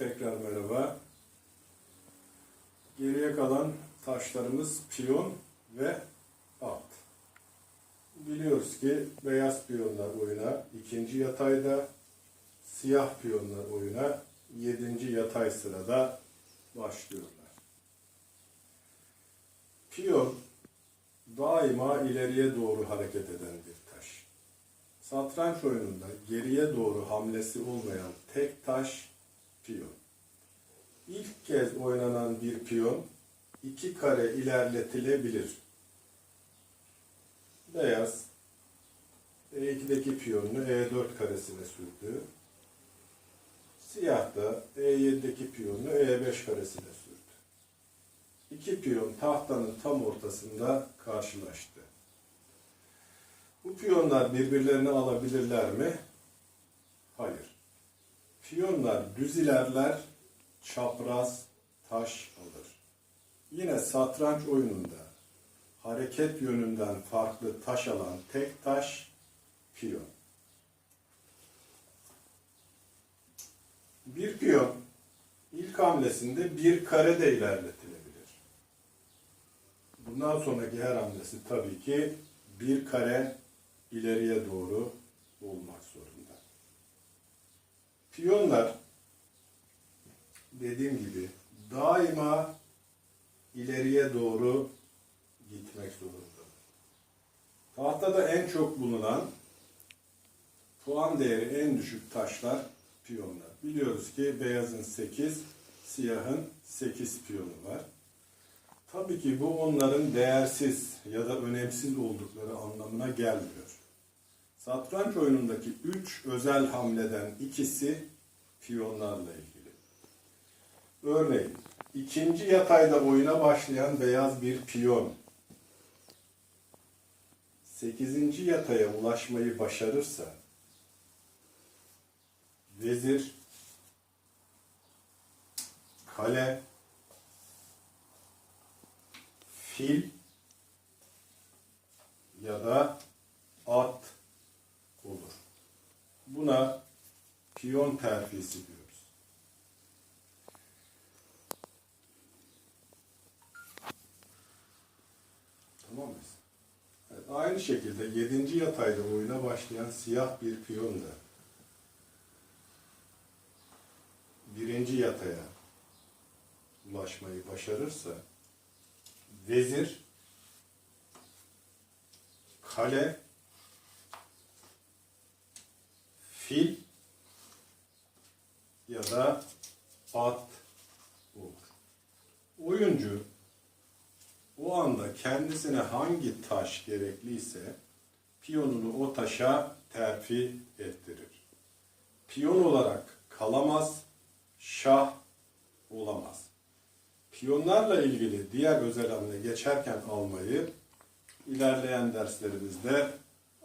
Tekrar merhaba. Geriye kalan taşlarımız piyon ve at. Biliyoruz ki beyaz piyonlar oyuna ikinci yatayda, siyah piyonlar oyuna yedinci yatay sırada başlıyorlar. Piyon daima ileriye doğru hareket eden bir taş. Satranç oyununda geriye doğru hamlesi olmayan tek taş piyon. İlk kez oynanan bir piyon iki kare ilerletilebilir. Beyaz E2'deki piyonunu E4 karesine sürdü. Siyah da E7'deki piyonunu E5 karesine sürdü. İki piyon tahtanın tam ortasında karşılaştı. Bu piyonlar birbirlerini alabilirler mi? Hayır. Piyonlar düz ilerler, çapraz taş alır. Yine satranç oyununda hareket yönünden farklı taş alan tek taş piyon. Bir piyon ilk hamlesinde bir kare de ilerletilebilir. Bundan sonraki her hamlesi tabii ki bir kare ileriye doğru olmak zorunda. Piyonlar dediğim gibi daima ileriye doğru gitmek zorunda. Tahtada en çok bulunan puan değeri en düşük taşlar piyonlar. Biliyoruz ki beyazın 8, siyahın 8 piyonu var. Tabii ki bu onların değersiz ya da önemsiz oldukları anlamına gelmiyor. Satranç oyunundaki üç özel hamleden ikisi piyonlarla ilgili. Örneğin ikinci yatayda oyuna başlayan beyaz bir piyon sekizinci yataya ulaşmayı başarırsa vezir, kale, fil ya da at olur. Buna piyon terfisi diyoruz. Tamam mıyız? Evet, aynı şekilde 7. yatayda oyuna başlayan siyah bir piyon da birinci yataya ulaşmayı başarırsa vezir, kale, fil ya da at olur. Oyuncu o anda kendisine hangi taş gerekliyse piyonunu o taşa terfi ettirir. Piyon olarak kalamaz, şah olamaz. Piyonlarla ilgili diğer özel hamle geçerken almayı ilerleyen derslerimizde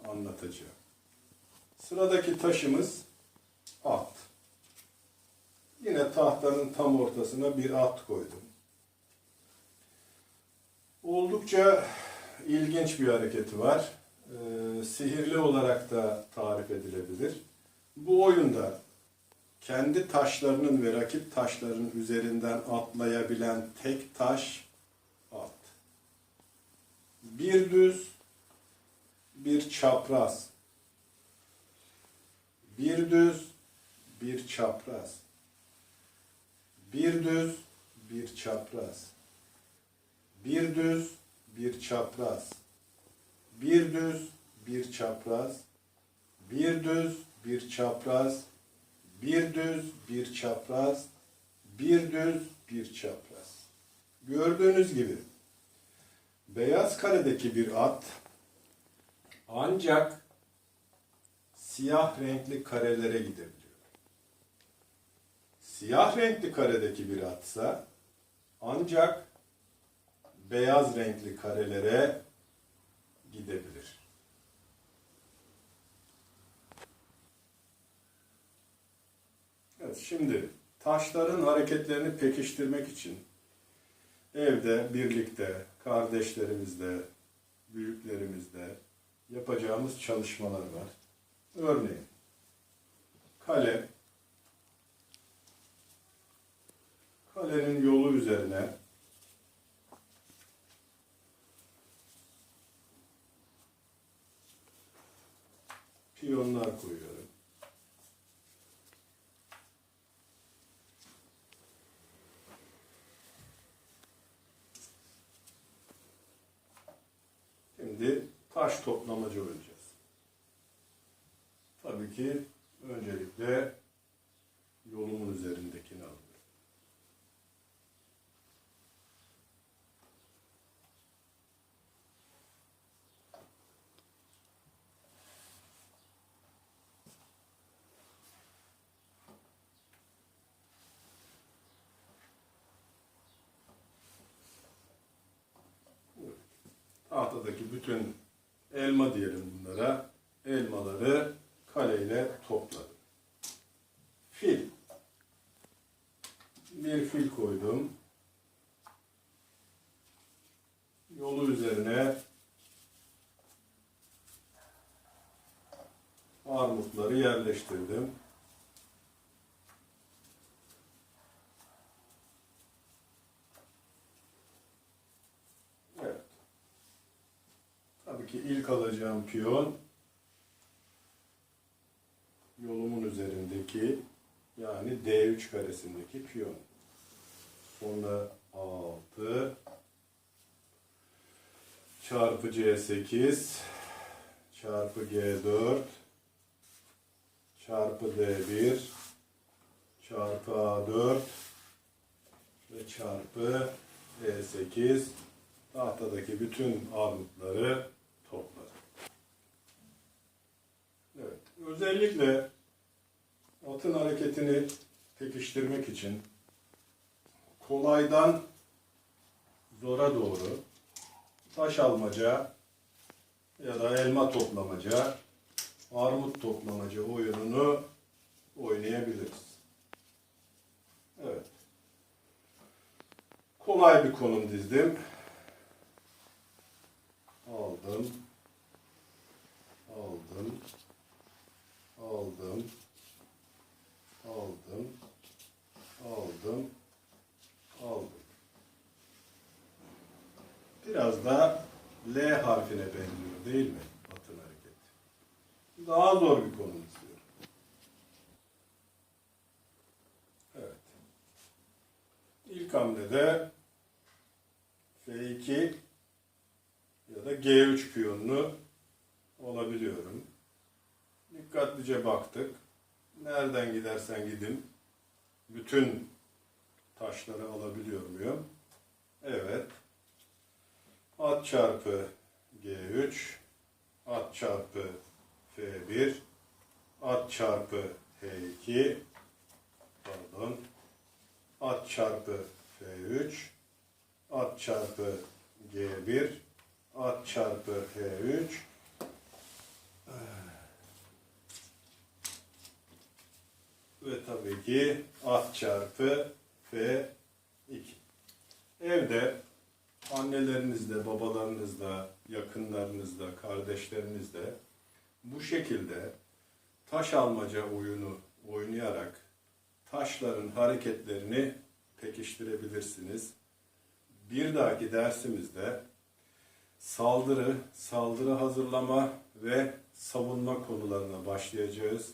anlatacağım. Sıradaki taşımız at. Yine tahtanın tam ortasına bir at koydum. Oldukça ilginç bir hareketi var. Ee, sihirli olarak da tarif edilebilir. Bu oyunda kendi taşlarının ve rakip taşlarının üzerinden atlayabilen tek taş at. Bir düz, bir çapraz. Bir düz, bir çapraz. Bir düz, bir çapraz. Bir düz, bir çapraz. Bir düz, bir çapraz. Bir düz, bir çapraz. Bir düz, bir çapraz. Bir düz, bir çapraz. Gördüğünüz gibi beyaz karedeki bir at ancak siyah renkli karelere gidebiliyor. Siyah renkli karedeki bir atsa ancak beyaz renkli karelere gidebilir. Evet, şimdi taşların hareketlerini pekiştirmek için evde birlikte kardeşlerimizle, büyüklerimizle yapacağımız çalışmalar var. Örneğin kale kalenin yolu üzerine piyonlar koyuyorum. Şimdi taş toplamacı oynayacağız. Ki öncelikle yolumun üzerindekini alıyorum. tahtadaki bütün elma diyelim bunlara. Elmaları kaleyle topladım. Fil. Bir fil koydum. Yolu üzerine armutları yerleştirdim. Evet. Tabii ki ilk alacağım piyon yolumun üzerindeki yani D3 karesindeki piyon. Sonra 6 çarpı C8 çarpı G4 çarpı D1 çarpı A4 ve çarpı E8 tahtadaki bütün armutları topladım. Evet, özellikle atın hareketini pekiştirmek için kolaydan zora doğru taş almaca ya da elma toplamaca, armut toplamaca oyununu oynayabiliriz. Evet. Kolay bir konum dizdim. Aldım. Aldım. Aldım. Aldım. Aldım. Aldım. Biraz da L harfine benziyor değil mi? Atın hareketi. Daha zor bir konum istiyorum. Evet. İlk hamlede F2 ya da G3 piyonunu olabiliyorum. Dikkatlice baktık. Nereden gidersen gidin bütün taşları alabiliyor muyum? Evet. At çarpı G3 at çarpı F1 at çarpı H2 pardon at çarpı F3 at çarpı G1 at çarpı H3 ve tabii ki at çarpı F2. Evde annelerinizle, babalarınızla, yakınlarınızla, kardeşlerinizle bu şekilde taş almaca oyunu oynayarak taşların hareketlerini pekiştirebilirsiniz. Bir dahaki dersimizde saldırı, saldırı hazırlama ve savunma konularına başlayacağız.